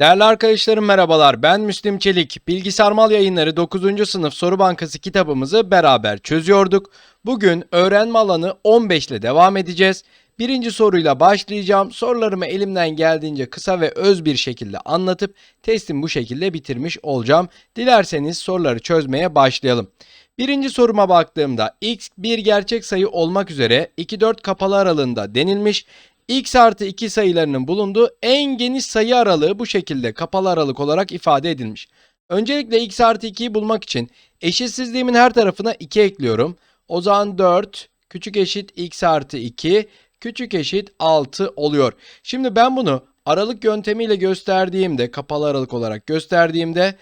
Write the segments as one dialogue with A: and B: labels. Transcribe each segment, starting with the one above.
A: Değerli arkadaşlarım merhabalar. Ben Müslim Çelik. Bilgisarmal Yayınları 9. sınıf soru bankası kitabımızı beraber çözüyorduk. Bugün öğrenme alanı 15 ile devam edeceğiz. Birinci soruyla başlayacağım. Sorularımı elimden geldiğince kısa ve öz bir şekilde anlatıp testim bu şekilde bitirmiş olacağım. Dilerseniz soruları çözmeye başlayalım. Birinci soruma baktığımda x bir gerçek sayı olmak üzere 2-4 kapalı aralığında denilmiş. X artı 2 sayılarının bulunduğu en geniş sayı aralığı bu şekilde kapalı aralık olarak ifade edilmiş. Öncelikle x artı 2'yi bulmak için eşitsizliğimin her tarafına 2 ekliyorum. O zaman 4 küçük eşit x artı 2 küçük eşit 6 oluyor. Şimdi ben bunu aralık yöntemiyle gösterdiğimde kapalı aralık olarak gösterdiğimde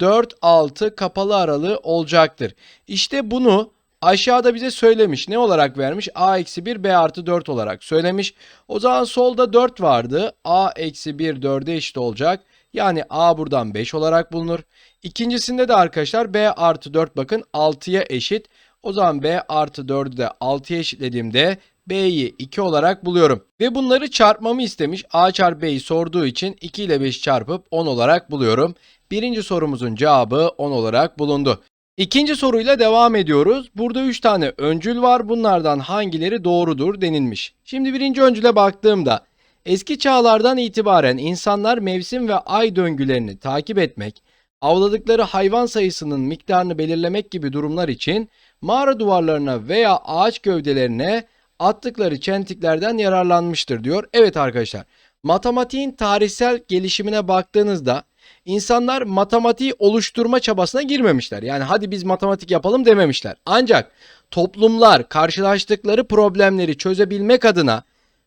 A: 4 6 kapalı aralığı olacaktır. İşte bunu aşağıda bize söylemiş. Ne olarak vermiş? a eksi 1 b artı 4 olarak söylemiş. O zaman solda 4 vardı. a eksi 1 4'e eşit olacak. Yani a buradan 5 olarak bulunur. İkincisinde de arkadaşlar b artı 4 bakın 6'ya eşit. O zaman b artı 4'ü de 6'ya eşitlediğimde b'yi 2 olarak buluyorum. Ve bunları çarpmamı istemiş. a çarpı b'yi sorduğu için 2 ile 5 çarpıp 10 olarak buluyorum. Birinci sorumuzun cevabı 10 olarak bulundu. İkinci soruyla devam ediyoruz. Burada 3 tane öncül var. Bunlardan hangileri doğrudur denilmiş. Şimdi birinci öncüle baktığımda eski çağlardan itibaren insanlar mevsim ve ay döngülerini takip etmek, avladıkları hayvan sayısının miktarını belirlemek gibi durumlar için mağara duvarlarına veya ağaç gövdelerine attıkları çentiklerden yararlanmıştır diyor. Evet arkadaşlar matematiğin tarihsel gelişimine baktığınızda insanlar matematiği oluşturma çabasına girmemişler. Yani hadi biz matematik yapalım dememişler. Ancak toplumlar karşılaştıkları problemleri çözebilmek adına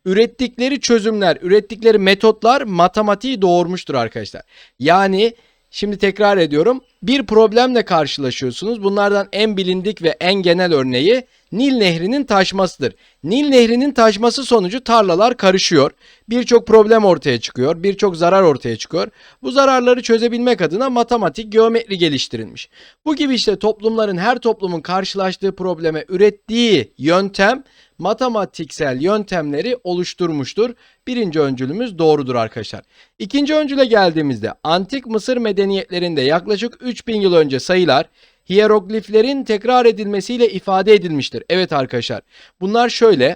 A: ürettikleri çözümler, ürettikleri metotlar matematiği doğurmuştur arkadaşlar. Yani şimdi tekrar ediyorum. Bir problemle karşılaşıyorsunuz. Bunlardan en bilindik ve en genel örneği Nil Nehri'nin taşmasıdır. Nil Nehri'nin taşması sonucu tarlalar karışıyor. Birçok problem ortaya çıkıyor, birçok zarar ortaya çıkıyor. Bu zararları çözebilmek adına matematik, geometri geliştirilmiş. Bu gibi işte toplumların her toplumun karşılaştığı probleme ürettiği yöntem matematiksel yöntemleri oluşturmuştur. Birinci öncülümüz doğrudur arkadaşlar. İkinci öncüle geldiğimizde antik Mısır medeniyetlerinde yaklaşık 3000 yıl önce sayılar hierogliflerin tekrar edilmesiyle ifade edilmiştir. Evet arkadaşlar bunlar şöyle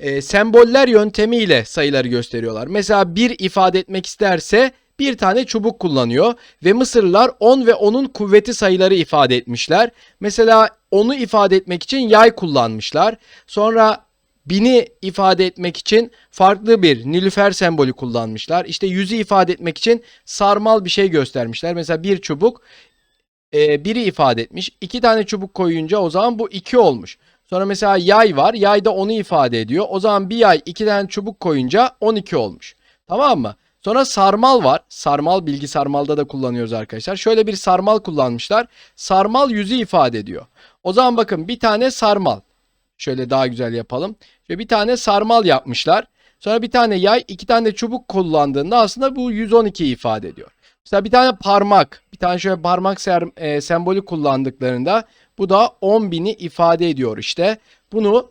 A: e, semboller yöntemiyle sayıları gösteriyorlar. Mesela bir ifade etmek isterse bir tane çubuk kullanıyor ve Mısırlılar 10 ve onun kuvveti sayıları ifade etmişler. Mesela onu ifade etmek için yay kullanmışlar. Sonra bini ifade etmek için farklı bir nilüfer sembolü kullanmışlar. İşte yüzü ifade etmek için sarmal bir şey göstermişler. Mesela bir çubuk e, biri ifade etmiş. İki tane çubuk koyunca o zaman bu iki olmuş. Sonra mesela yay var. Yay da onu ifade ediyor. O zaman bir yay iki tane çubuk koyunca 12 olmuş. Tamam mı? Sonra sarmal var. Sarmal bilgi sarmalda da kullanıyoruz arkadaşlar. Şöyle bir sarmal kullanmışlar. Sarmal yüzü ifade ediyor. O zaman bakın bir tane sarmal. Şöyle daha güzel yapalım. Şöyle bir tane sarmal yapmışlar. Sonra bir tane yay, iki tane çubuk kullandığında aslında bu 112 ifade ediyor. Mesela bir tane parmak, bir tane şöyle parmak e, sembolü kullandıklarında bu da 10.000'i ifade ediyor işte. Bunu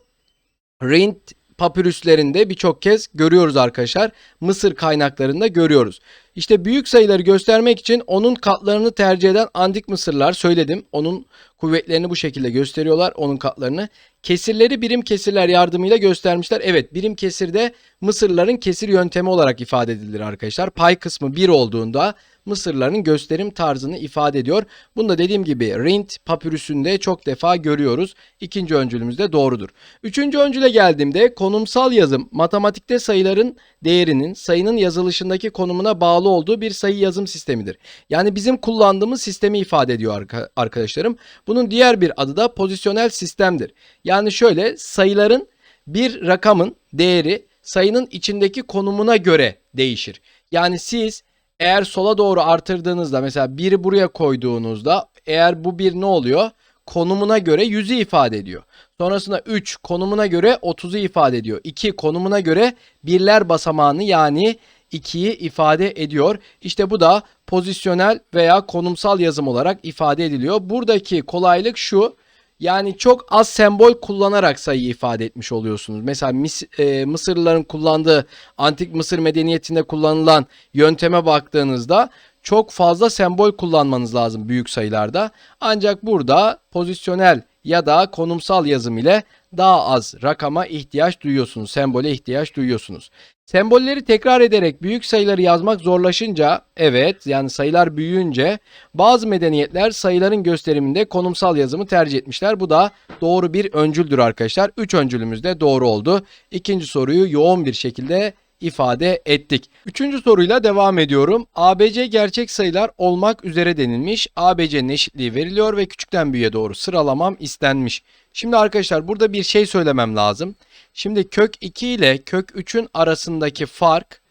A: Rint papirüslerinde birçok kez görüyoruz arkadaşlar. Mısır kaynaklarında görüyoruz. İşte büyük sayıları göstermek için onun katlarını tercih eden antik Mısırlar söyledim. Onun kuvvetlerini bu şekilde gösteriyorlar onun katlarını. Kesirleri birim kesirler yardımıyla göstermişler. Evet birim kesirde Mısırların kesir yöntemi olarak ifade edilir arkadaşlar. Pay kısmı 1 olduğunda Mısırların gösterim tarzını ifade ediyor. Bunu da dediğim gibi Rint papürüsünde çok defa görüyoruz. İkinci öncülümüz de doğrudur. Üçüncü öncüle geldiğimde konumsal yazım matematikte sayıların değerinin sayının yazılışındaki konumuna bağlı olduğu bir sayı yazım sistemidir. Yani bizim kullandığımız sistemi ifade ediyor arka- arkadaşlarım. Bunun diğer bir adı da pozisyonel sistemdir. Yani şöyle sayıların bir rakamın değeri sayının içindeki konumuna göre değişir. Yani siz eğer sola doğru artırdığınızda mesela 1'i buraya koyduğunuzda eğer bu bir ne oluyor? Konumuna göre 100'ü ifade ediyor. Sonrasında 3 konumuna göre 30'u ifade ediyor. 2 konumuna göre birler basamağını yani 2'yi ifade ediyor. İşte bu da pozisyonel veya konumsal yazım olarak ifade ediliyor. Buradaki kolaylık şu. Yani çok az sembol kullanarak sayıyı ifade etmiş oluyorsunuz. Mesela Mis- e, Mısırlıların kullandığı antik Mısır medeniyetinde kullanılan yönteme baktığınızda çok fazla sembol kullanmanız lazım büyük sayılarda. Ancak burada pozisyonel ya da konumsal yazım ile daha az rakama ihtiyaç duyuyorsunuz, sembole ihtiyaç duyuyorsunuz. Sembolleri tekrar ederek büyük sayıları yazmak zorlaşınca, evet yani sayılar büyüyünce bazı medeniyetler sayıların gösteriminde konumsal yazımı tercih etmişler. Bu da doğru bir öncüldür arkadaşlar. 3 öncülümüz de doğru oldu. İkinci soruyu yoğun bir şekilde ifade ettik. Üçüncü soruyla devam ediyorum. ABC gerçek sayılar olmak üzere denilmiş. ABC'nin eşitliği veriliyor ve küçükten büyüğe doğru sıralamam istenmiş. Şimdi arkadaşlar burada bir şey söylemem lazım. Şimdi kök 2 ile kök 3'ün arasındaki fark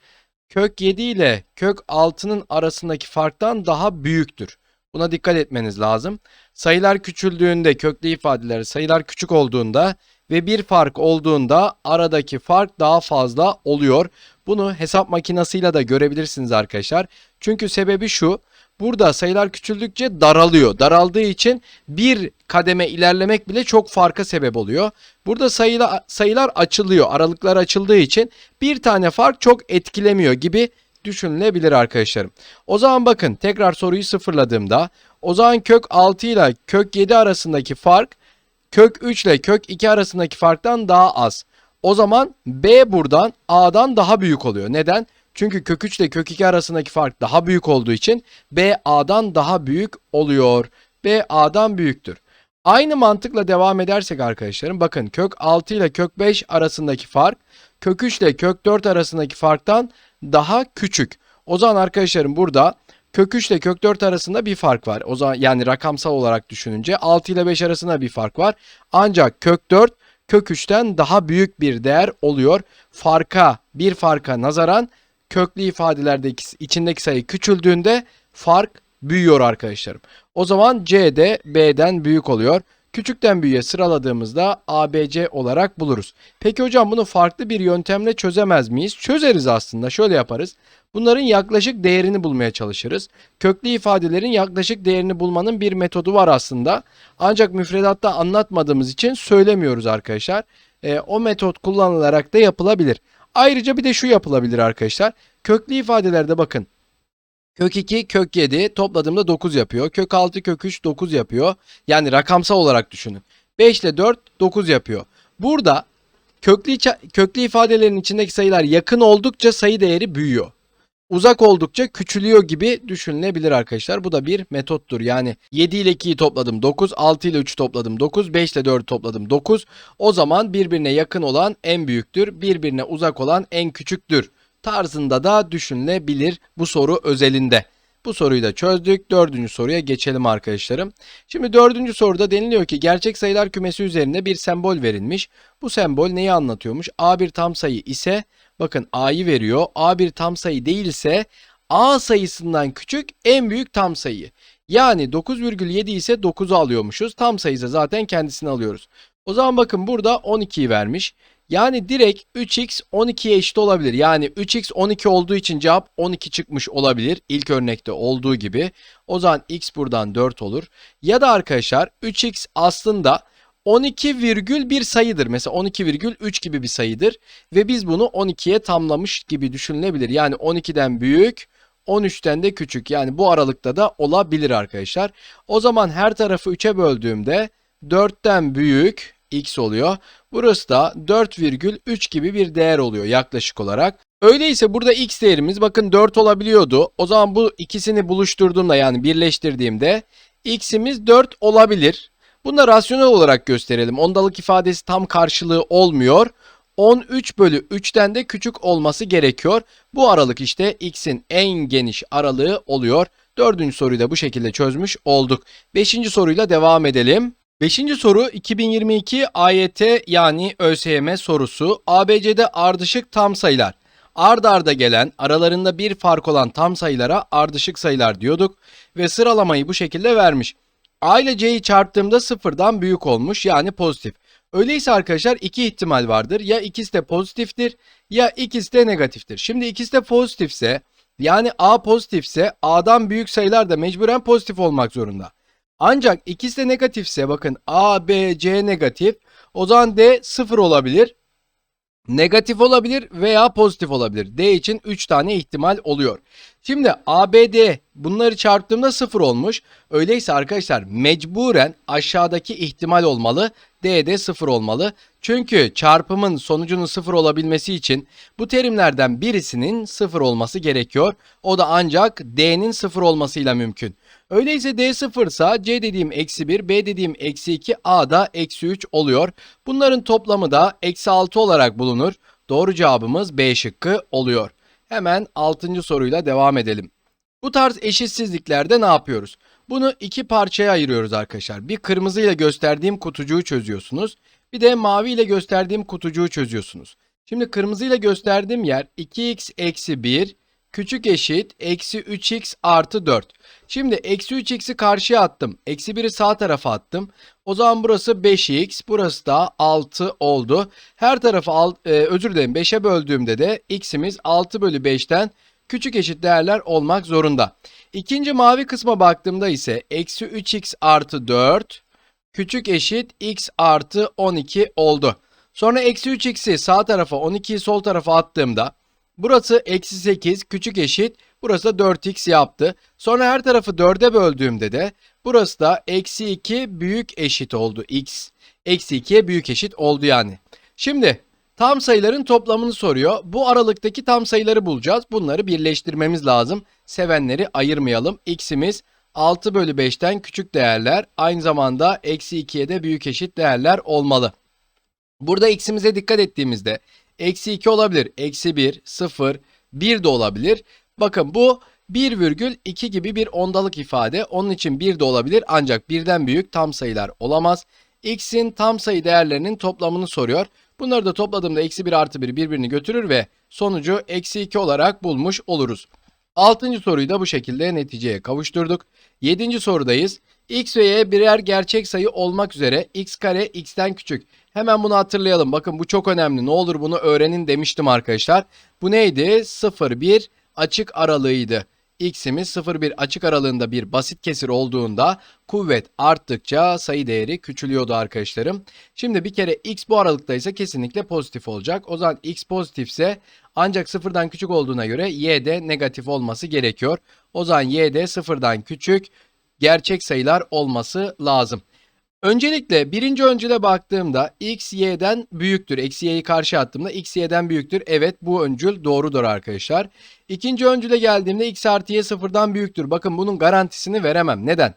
A: kök 7 ile kök 6'nın arasındaki farktan daha büyüktür. Buna dikkat etmeniz lazım. Sayılar küçüldüğünde köklü ifadeler sayılar küçük olduğunda ve bir fark olduğunda aradaki fark daha fazla oluyor. Bunu hesap makinesiyle de görebilirsiniz arkadaşlar. Çünkü sebebi şu. Burada sayılar küçüldükçe daralıyor. Daraldığı için bir kademe ilerlemek bile çok farka sebep oluyor. Burada sayılar, sayılar açılıyor. Aralıklar açıldığı için bir tane fark çok etkilemiyor gibi düşünülebilir arkadaşlarım. O zaman bakın tekrar soruyu sıfırladığımda o zaman kök 6 ile kök 7 arasındaki fark kök 3 ile kök 2 arasındaki farktan daha az. O zaman B buradan A'dan daha büyük oluyor. Neden? Çünkü kök 3 ile kök 2 arasındaki fark daha büyük olduğu için B A'dan daha büyük oluyor. B A'dan büyüktür. Aynı mantıkla devam edersek arkadaşlarım bakın kök 6 ile kök 5 arasındaki fark kök 3 ile kök 4 arasındaki farktan daha küçük. O zaman arkadaşlarım burada kök 3 ile kök 4 arasında bir fark var. O zaman yani rakamsal olarak düşününce 6 ile 5 arasında bir fark var. Ancak kök 4 kök 3'ten daha büyük bir değer oluyor. Farka bir farka nazaran köklü ifadelerdeki içindeki sayı küçüldüğünde fark büyüyor arkadaşlarım. O zaman C de B'den büyük oluyor. Küçükten büyüğe sıraladığımızda ABC olarak buluruz. Peki hocam bunu farklı bir yöntemle çözemez miyiz? Çözeriz aslında. Şöyle yaparız. Bunların yaklaşık değerini bulmaya çalışırız. Köklü ifadelerin yaklaşık değerini bulmanın bir metodu var aslında. Ancak müfredatta anlatmadığımız için söylemiyoruz arkadaşlar. E, o metot kullanılarak da yapılabilir. Ayrıca bir de şu yapılabilir arkadaşlar. Köklü ifadelerde bakın. Kök 2, kök 7 topladığımda 9 yapıyor. Kök 6, kök 3 9 yapıyor. Yani rakamsal olarak düşünün. 5 ile 4 9 yapıyor. Burada köklü, köklü ifadelerin içindeki sayılar yakın oldukça sayı değeri büyüyor. Uzak oldukça küçülüyor gibi düşünülebilir arkadaşlar. Bu da bir metottur. Yani 7 ile 2'yi topladım 9, 6 ile 3'ü topladım 9, 5 ile 4'ü topladım 9. O zaman birbirine yakın olan en büyüktür, birbirine uzak olan en küçüktür tarzında da düşünülebilir bu soru özelinde. Bu soruyu da çözdük. Dördüncü soruya geçelim arkadaşlarım. Şimdi dördüncü soruda deniliyor ki gerçek sayılar kümesi üzerinde bir sembol verilmiş. Bu sembol neyi anlatıyormuş? A bir tam sayı ise bakın A'yı veriyor. A bir tam sayı değilse A sayısından küçük en büyük tam sayı. Yani 9,7 ise 9'u alıyormuşuz. Tam sayı ise zaten kendisini alıyoruz. O zaman bakın burada 12'yi vermiş. Yani direkt 3x 12'ye eşit olabilir. Yani 3x 12 olduğu için cevap 12 çıkmış olabilir. İlk örnekte olduğu gibi. O zaman x buradan 4 olur. Ya da arkadaşlar 3x aslında 12 virgül bir sayıdır. Mesela 12 virgül 3 gibi bir sayıdır. Ve biz bunu 12'ye tamlamış gibi düşünülebilir. Yani 12'den büyük 13'ten de küçük. Yani bu aralıkta da olabilir arkadaşlar. O zaman her tarafı 3'e böldüğümde 4'ten büyük x oluyor. Burası da 4,3 gibi bir değer oluyor yaklaşık olarak. Öyleyse burada x değerimiz bakın 4 olabiliyordu. O zaman bu ikisini buluşturduğumda yani birleştirdiğimde x'imiz 4 olabilir. Bunu rasyonel olarak gösterelim. Ondalık ifadesi tam karşılığı olmuyor. 13 bölü 3'ten de küçük olması gerekiyor. Bu aralık işte x'in en geniş aralığı oluyor. Dördüncü soruyu da bu şekilde çözmüş olduk. Beşinci soruyla devam edelim. Beşinci soru 2022 AYT yani ÖSYM sorusu. ABC'de ardışık tam sayılar. Ard arda gelen aralarında bir fark olan tam sayılara ardışık sayılar diyorduk ve sıralamayı bu şekilde vermiş. A ile C'yi çarptığımda sıfırdan büyük olmuş yani pozitif. Öyleyse arkadaşlar iki ihtimal vardır. Ya ikisi de pozitiftir ya ikisi de negatiftir. Şimdi ikisi de pozitifse yani A pozitifse A'dan büyük sayılar da mecburen pozitif olmak zorunda. Ancak ikisi de negatifse bakın A, B, C negatif. O zaman D 0 olabilir. Negatif olabilir veya pozitif olabilir. D için 3 tane ihtimal oluyor. Şimdi ABD bunları çarptığımda 0 olmuş. Öyleyse arkadaşlar mecburen aşağıdaki ihtimal olmalı. D de 0 olmalı. Çünkü çarpımın sonucunun 0 olabilmesi için bu terimlerden birisinin 0 olması gerekiyor. O da ancak D'nin 0 olmasıyla mümkün. Öyleyse D 0 ise C dediğim eksi 1, B dediğim eksi 2, A da eksi 3 oluyor. Bunların toplamı da eksi 6 olarak bulunur. Doğru cevabımız B şıkkı oluyor. Hemen 6. soruyla devam edelim. Bu tarz eşitsizliklerde ne yapıyoruz? Bunu iki parçaya ayırıyoruz arkadaşlar. Bir kırmızı ile gösterdiğim kutucuğu çözüyorsunuz. Bir de mavi ile gösterdiğim kutucuğu çözüyorsunuz. Şimdi kırmızı ile gösterdiğim yer 2x eksi 1 küçük eşit eksi 3x artı 4. Şimdi eksi 3x'i karşıya attım. Eksi 1'i sağ tarafa attım. O zaman burası 5x, burası da 6 oldu. Her tarafı alt, e, özür dilerim 5'e böldüğümde de x'imiz 6 bölü 5'ten küçük eşit değerler olmak zorunda. İkinci mavi kısma baktığımda ise eksi 3x artı 4 küçük eşit x artı 12 oldu. Sonra eksi 3x'i sağ tarafa 12'yi sol tarafa attığımda burası eksi 8 küçük eşit burası da 4x yaptı. Sonra her tarafı 4'e böldüğümde de burası da eksi 2 büyük eşit oldu x. Eksi 2'ye büyük eşit oldu yani. Şimdi tam sayıların toplamını soruyor. Bu aralıktaki tam sayıları bulacağız. Bunları birleştirmemiz lazım. Sevenleri ayırmayalım. x'imiz 6 bölü 5'ten küçük değerler aynı zamanda eksi 2'ye de büyük eşit değerler olmalı. Burada x'imize dikkat ettiğimizde eksi 2 olabilir, eksi 1, 0, 1 de olabilir. Bakın bu 1,2 gibi bir ondalık ifade. Onun için 1 de olabilir ancak birden büyük tam sayılar olamaz. x'in tam sayı değerlerinin toplamını soruyor. Bunları da topladığımda eksi 1 artı 1 birbirini götürür ve sonucu eksi 2 olarak bulmuş oluruz. Altıncı soruyu da bu şekilde neticeye kavuşturduk. Yedinci sorudayız. X ve y birer gerçek sayı olmak üzere x kare x'ten küçük. Hemen bunu hatırlayalım. Bakın bu çok önemli. Ne olur bunu öğrenin demiştim arkadaşlar. Bu neydi? 0, 1 açık aralığıydı. x'imiz 0-1 açık aralığında bir basit kesir olduğunda kuvvet arttıkça sayı değeri küçülüyordu arkadaşlarım. Şimdi bir kere x bu aralıktaysa kesinlikle pozitif olacak. O zaman x pozitifse ancak sıfırdan küçük olduğuna göre y de negatif olması gerekiyor. O zaman y de sıfırdan küçük gerçek sayılar olması lazım. Öncelikle birinci öncüle baktığımda x y'den büyüktür. Eksi y'yi karşı attığımda x y'den büyüktür. Evet bu öncül doğrudur arkadaşlar. İkinci öncüle geldiğimde x artı y sıfırdan büyüktür. Bakın bunun garantisini veremem. Neden?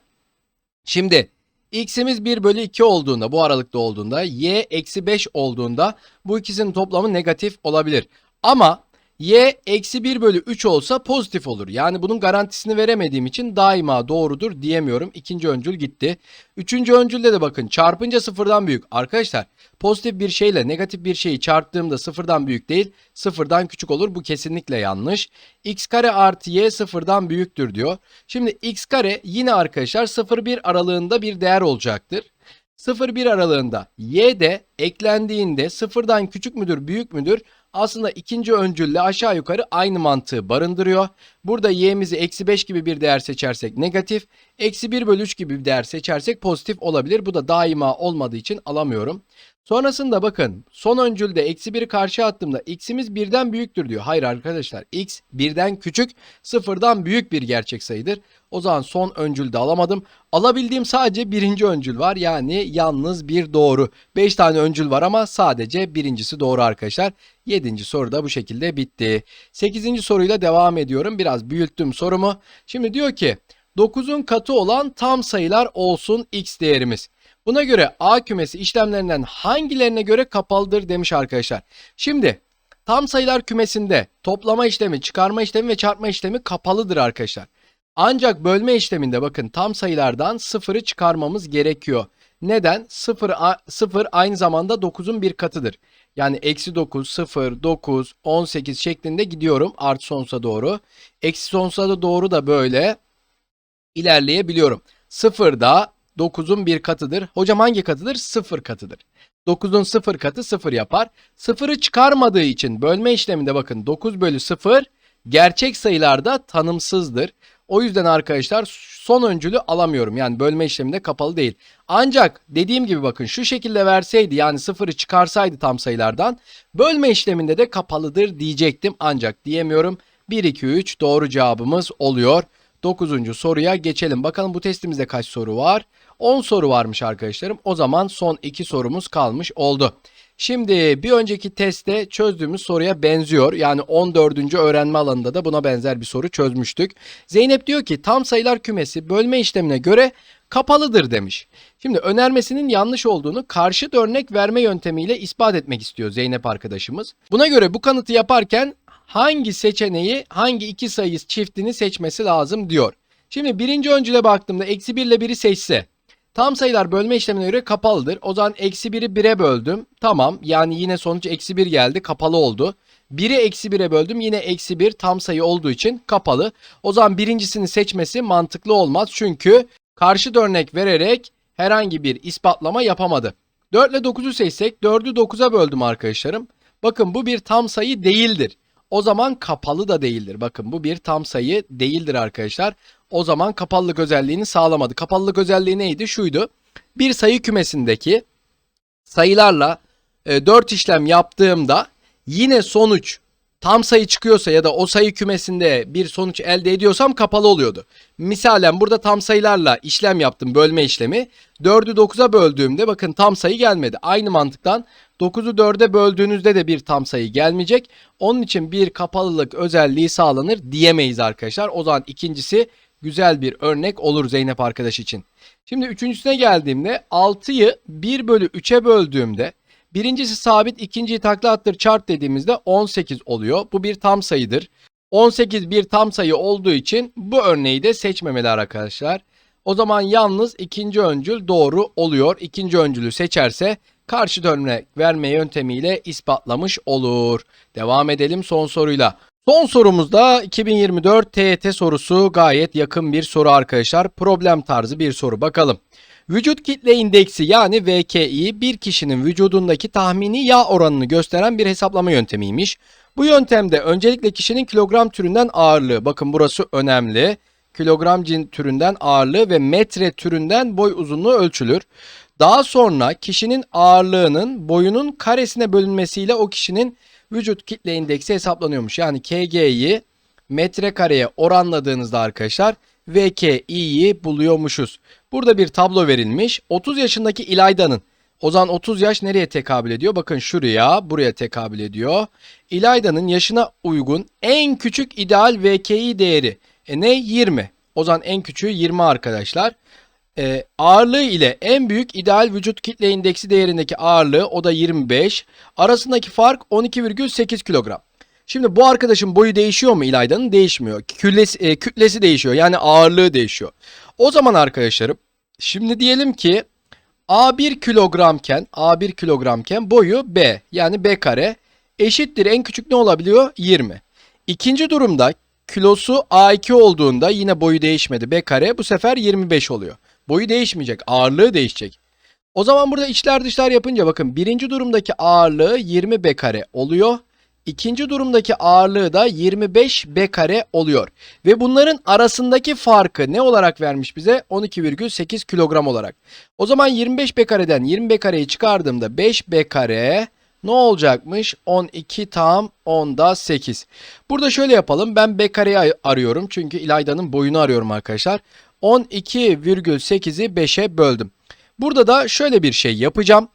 A: Şimdi x'imiz 1 bölü 2 olduğunda bu aralıkta olduğunda y eksi 5 olduğunda bu ikisinin toplamı negatif olabilir. Ama y eksi 1 bölü 3 olsa pozitif olur. Yani bunun garantisini veremediğim için daima doğrudur diyemiyorum. İkinci öncül gitti. Üçüncü öncülde de bakın çarpınca sıfırdan büyük. Arkadaşlar pozitif bir şeyle negatif bir şeyi çarptığımda sıfırdan büyük değil sıfırdan küçük olur. Bu kesinlikle yanlış. x kare artı y sıfırdan büyüktür diyor. Şimdi x kare yine arkadaşlar 0-1 aralığında bir değer olacaktır. 0-1 aralığında y de eklendiğinde sıfırdan küçük müdür büyük müdür aslında ikinci öncülle aşağı yukarı aynı mantığı barındırıyor. Burada y'mizi eksi 5 gibi bir değer seçersek negatif, eksi 1 bölü 3 gibi bir değer seçersek pozitif olabilir. Bu da daima olmadığı için alamıyorum. Sonrasında bakın son öncülde eksi 1'i karşı attığımda x'imiz birden büyüktür diyor. Hayır arkadaşlar x birden küçük sıfırdan büyük bir gerçek sayıdır. O zaman son öncülde alamadım. Alabildiğim sadece birinci öncül var. Yani yalnız bir doğru. 5 tane öncül var ama sadece birincisi doğru arkadaşlar. 7. soru da bu şekilde bitti. 8. soruyla devam ediyorum. Biraz büyüttüm sorumu. Şimdi diyor ki 9'un katı olan tam sayılar olsun x değerimiz. Buna göre A kümesi işlemlerinden hangilerine göre kapalıdır demiş arkadaşlar. Şimdi tam sayılar kümesinde toplama işlemi, çıkarma işlemi ve çarpma işlemi kapalıdır arkadaşlar. Ancak bölme işleminde bakın tam sayılardan sıfırı çıkarmamız gerekiyor. Neden? 0, 0 aynı zamanda 9'un bir katıdır. Yani eksi 9, 0, 9, 18 şeklinde gidiyorum artı sonsuza doğru. Eksi sonsuza da doğru da böyle ilerleyebiliyorum. 0 da 9'un bir katıdır. Hocam hangi katıdır? 0 katıdır. 9'un 0 katı 0 yapar. 0'ı çıkarmadığı için bölme işleminde bakın 9 bölü 0 gerçek sayılarda tanımsızdır. O yüzden arkadaşlar son öncülü alamıyorum. Yani bölme işleminde kapalı değil. Ancak dediğim gibi bakın şu şekilde verseydi yani sıfırı çıkarsaydı tam sayılardan bölme işleminde de kapalıdır diyecektim. Ancak diyemiyorum. 1, 2, 3 doğru cevabımız oluyor. 9. soruya geçelim. Bakalım bu testimizde kaç soru var? 10 soru varmış arkadaşlarım. O zaman son 2 sorumuz kalmış oldu. Şimdi bir önceki testte çözdüğümüz soruya benziyor. Yani 14. öğrenme alanında da buna benzer bir soru çözmüştük. Zeynep diyor ki tam sayılar kümesi bölme işlemine göre kapalıdır demiş. Şimdi önermesinin yanlış olduğunu karşıt örnek verme yöntemiyle ispat etmek istiyor Zeynep arkadaşımız. Buna göre bu kanıtı yaparken hangi seçeneği hangi iki sayı çiftini seçmesi lazım diyor. Şimdi birinci öncüle baktığımda eksi 1 ile 1'i seçse Tam sayılar bölme işlemine göre kapalıdır. O zaman eksi 1'i 1'e böldüm. Tamam yani yine sonuç eksi 1 geldi kapalı oldu. 1'i eksi 1'e böldüm yine eksi 1 tam sayı olduğu için kapalı. O zaman birincisini seçmesi mantıklı olmaz. Çünkü karşıt örnek vererek herhangi bir ispatlama yapamadı. 4 ile 9'u seçsek 4'ü 9'a böldüm arkadaşlarım. Bakın bu bir tam sayı değildir. O zaman kapalı da değildir. Bakın bu bir tam sayı değildir arkadaşlar. O zaman kapalılık özelliğini sağlamadı. Kapalılık özelliği neydi? Şuydu. Bir sayı kümesindeki sayılarla e, 4 işlem yaptığımda yine sonuç tam sayı çıkıyorsa ya da o sayı kümesinde bir sonuç elde ediyorsam kapalı oluyordu. Misalen burada tam sayılarla işlem yaptım bölme işlemi. 4'ü 9'a böldüğümde bakın tam sayı gelmedi. Aynı mantıktan 9'u 4'e böldüğünüzde de bir tam sayı gelmeyecek. Onun için bir kapalılık özelliği sağlanır diyemeyiz arkadaşlar. O zaman ikincisi güzel bir örnek olur Zeynep arkadaş için. Şimdi üçüncüsüne geldiğimde 6'yı 1 bölü 3'e böldüğümde birincisi sabit ikinciyi takla attır çarp dediğimizde 18 oluyor. Bu bir tam sayıdır. 18 bir tam sayı olduğu için bu örneği de seçmemeli arkadaşlar. O zaman yalnız ikinci öncül doğru oluyor. İkinci öncülü seçerse karşı örnek verme yöntemiyle ispatlamış olur. Devam edelim son soruyla. Son sorumuzda 2024 TYT sorusu gayet yakın bir soru arkadaşlar. Problem tarzı bir soru bakalım. Vücut kitle indeksi yani VKI bir kişinin vücudundaki tahmini yağ oranını gösteren bir hesaplama yöntemiymiş. Bu yöntemde öncelikle kişinin kilogram türünden ağırlığı, bakın burası önemli. Kilogram cin türünden ağırlığı ve metre türünden boy uzunluğu ölçülür. Daha sonra kişinin ağırlığının boyunun karesine bölünmesiyle o kişinin vücut kitle indeksi hesaplanıyormuş. Yani KG'yi metrekareye oranladığınızda arkadaşlar VKI'yi buluyormuşuz. Burada bir tablo verilmiş. 30 yaşındaki İlayda'nın o zaman 30 yaş nereye tekabül ediyor? Bakın şuraya, buraya tekabül ediyor. İlayda'nın yaşına uygun en küçük ideal VKI değeri. E ne? 20. O zaman en küçüğü 20 arkadaşlar. E, ağırlığı ile en büyük ideal vücut kitle indeksi değerindeki ağırlığı o da 25. Arasındaki fark 12,8 kilogram. Şimdi bu arkadaşın boyu değişiyor mu İlayda'nın? Değişmiyor. Kütlesi, e, kütlesi değişiyor. Yani ağırlığı değişiyor. O zaman arkadaşlarım şimdi diyelim ki A1 kilogramken A1 kilogramken boyu B yani B kare eşittir en küçük ne olabiliyor? 20. İkinci durumda kilosu A2 olduğunda yine boyu değişmedi. B kare bu sefer 25 oluyor. Boyu değişmeyecek. Ağırlığı değişecek. O zaman burada içler dışlar yapınca bakın birinci durumdaki ağırlığı 20 B kare oluyor. İkinci durumdaki ağırlığı da 25 B kare oluyor. Ve bunların arasındaki farkı ne olarak vermiş bize? 12,8 kilogram olarak. O zaman 25 B kareden 20 B kareyi çıkardığımda 5 B kare ne olacakmış? 12 tam 10'da 8. Burada şöyle yapalım. Ben B kareyi arıyorum. Çünkü İlayda'nın boyunu arıyorum arkadaşlar. 12,8'i 5'e böldüm. Burada da şöyle bir şey yapacağım.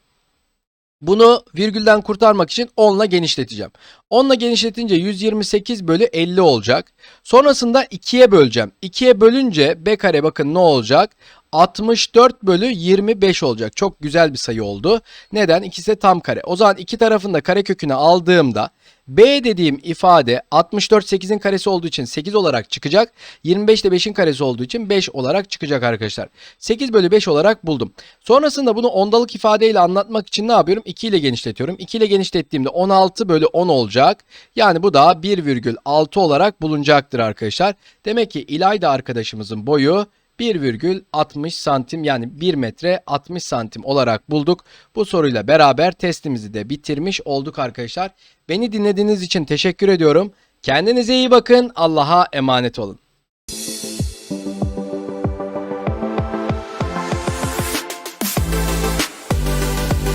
A: Bunu virgülden kurtarmak için 10 ile genişleteceğim. 10 ile genişletince 128 bölü 50 olacak. Sonrasında 2'ye böleceğim. 2'ye bölünce b kare bakın ne olacak? 64 bölü 25 olacak. Çok güzel bir sayı oldu. Neden? İkisi de tam kare. O zaman iki tarafında kare kökünü aldığımda B dediğim ifade 64 8'in karesi olduğu için 8 olarak çıkacak. 25 de 5'in karesi olduğu için 5 olarak çıkacak arkadaşlar. 8 bölü 5 olarak buldum. Sonrasında bunu ondalık ifadeyle anlatmak için ne yapıyorum? 2 ile genişletiyorum. 2 ile genişlettiğimde 16 bölü 10 olacak. Yani bu da 1,6 olarak bulunacaktır arkadaşlar. Demek ki İlayda arkadaşımızın boyu 1,60 santim yani 1 metre 60 santim olarak bulduk. Bu soruyla beraber testimizi de bitirmiş olduk arkadaşlar. Beni dinlediğiniz için teşekkür ediyorum. Kendinize iyi bakın. Allah'a emanet olun.